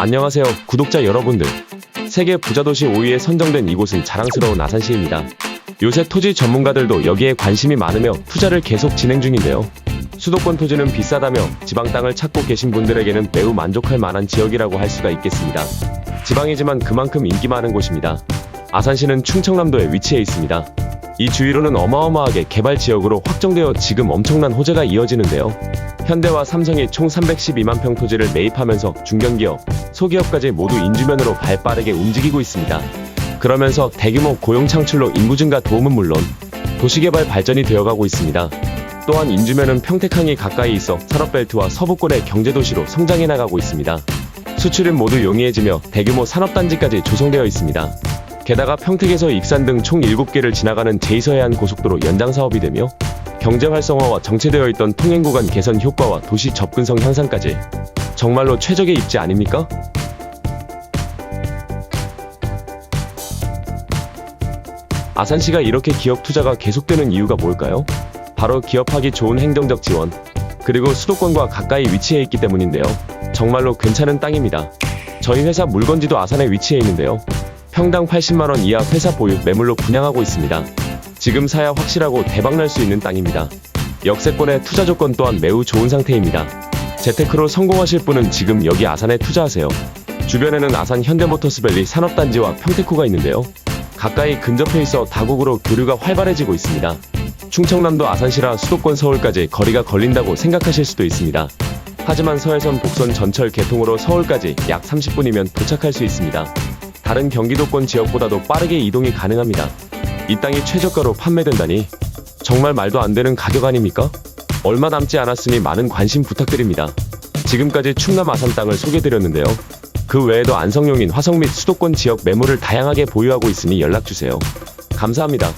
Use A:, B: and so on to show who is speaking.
A: 안녕하세요, 구독자 여러분들. 세계 부자도시 5위에 선정된 이곳은 자랑스러운 아산시입니다. 요새 토지 전문가들도 여기에 관심이 많으며 투자를 계속 진행 중인데요. 수도권 토지는 비싸다며 지방 땅을 찾고 계신 분들에게는 매우 만족할 만한 지역이라고 할 수가 있겠습니다. 지방이지만 그만큼 인기 많은 곳입니다. 아산시는 충청남도에 위치해 있습니다. 이 주위로는 어마어마하게 개발 지역으로 확정되어 지금 엄청난 호재가 이어지는데요. 현대와 삼성이 총 312만 평 토지를 매입하면서 중견기업, 소기업까지 모두 인주면으로 발빠르게 움직이고 있습니다. 그러면서 대규모 고용 창출로 인구 증가 도움은 물론 도시개발 발전이 되어가고 있습니다. 또한 인주면은 평택항이 가까이 있어 산업벨트와 서부권의 경제도시로 성장해 나가고 있습니다. 수출은 모두 용이해지며 대규모 산업단지까지 조성되어 있습니다. 게다가 평택에서 익산 등 총 7개를 지나가는 제2서해안 고속도로 연장 사업이 되며 경제 활성화와 정체되어 있던 통행 구간 개선 효과와 도시 접근성 향상까지 정말로 최적의 입지 아닙니까? 아산시가 이렇게 기업 투자가 계속되는 이유가 뭘까요? 바로 기업하기 좋은 행정적 지원, 그리고 수도권과 가까이 위치해 있기 때문인데요. 정말로 괜찮은 땅입니다. 저희 회사 물건지도 아산에 위치해 있는데요. 평당 80만원 이하 회사 보유 매물로 분양하고 있습니다. 지금 사야 확실하고 대박날 수 있는 땅입니다. 역세권의 투자 조건 또한 매우 좋은 상태입니다. 재테크로 성공하실 분은 지금 여기 아산에 투자하세요. 주변에는 아산 현대모터스밸리 산업단지와 평테코가 있는데요. 가까이 근접해 있어 다국으로 교류가 활발해지고 있습니다. 충청남도 아산시라 수도권 서울까지 거리가 걸린다고 생각하실 수도 있습니다. 하지만 서해선 복선 전철 개통으로 서울까지 약 30분이면 도착할 수 있습니다. 다른 경기도권 지역보다도 빠르게 이동이 가능합니다. 이 땅이 최저가로 판매된다니 정말 말도 안 되는 가격 아닙니까? 얼마 남지 않았으니 많은 관심 부탁드립니다. 지금까지 충남 아산 땅을 소개드렸는데요. 그 외에도 안성용인 화성 및 수도권 지역 매물을 다양하게 보유하고 있으니 연락주세요. 감사합니다.